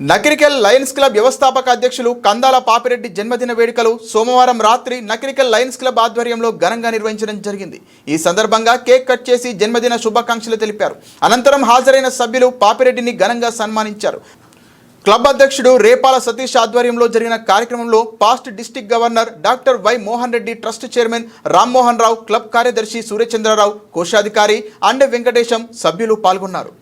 Nakirikal Lions club వ్యవస్థాపక అధ్యక్షులు కందాల పాపిరెడ్డి జన్మదిన వేడుకలు సోమవారం రాత్రి నకిరికల్ లయన్స్ క్లబ్ ఆధ్వర్యంలో ఘనంగా నిర్వహించడం జరిగింది. ఈ సందర్భంగా కేక్ కట్ చేసి జన్మదిన శుభాకాంక్షలు తెలిపారు. అనంతరం హాజరైన సభ్యులు పాపిరెడ్డిని ఘనంగా సన్మానించారు. క్లబ్ అధ్యక్షుడు రేపాల సతీష్ ఆధ్వర్యంలో జరిగిన కార్యక్రమంలో past district governor doctor Y Mohan Reddy trust chairman Rammohan Rao club కార్యదర్శి సూర్యచంద్రరావు కోశాధికారి అండ్ వెంకటేశం సభ్యులు పాల్గొన్నారు.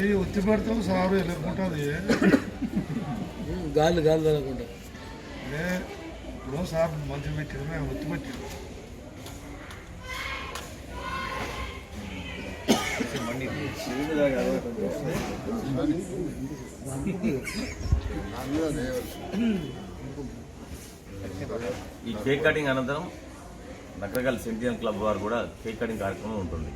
ఏ ఒత్తి పెడతాం సారు ఎలుకుంటుంది గాలి గాలి తగలకుండా. ఇప్పుడు సార్ మంచి పెట్టింది మేము ఒత్తి పెట్టింది ఈ కేక్ కటింగ్ అనంతరం నగరగల్ సెంటియన్ క్లబ్ వారు కూడా కేక్ కటింగ్ కార్యక్రమం ఉంటుంది.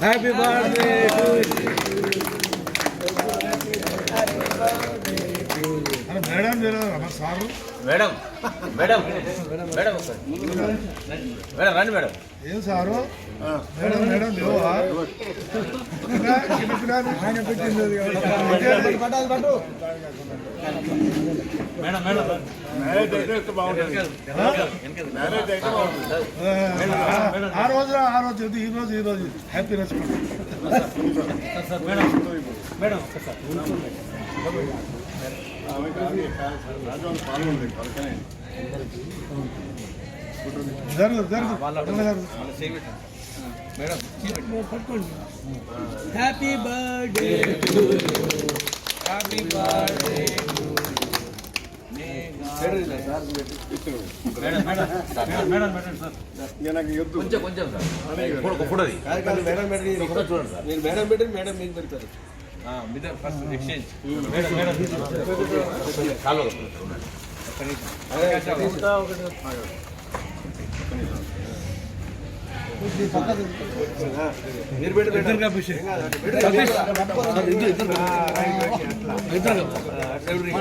Happy birthday madam sir? Madam madam madam. Madam రండి మేడం. ఏం సారు? మేడం మేడం లేవా? ఆయన పెట్టింది అది కాదు. ఆ, రోజు ఆ రోజు ఇది, ఈ రోజు ఈ రోజు హ్యాపీ రోజు జరుగు జరుగు జరుగు హ్యాపీ బర్త్డే హ్యాపీ బర్త్డే కొంచెం కొంచెం సార్ అది మీరు మేడం పెట్టి మేడం మీకు పెడతారు కాలువ మీరు పెట్టి ఇద్దరు ఇద్దరు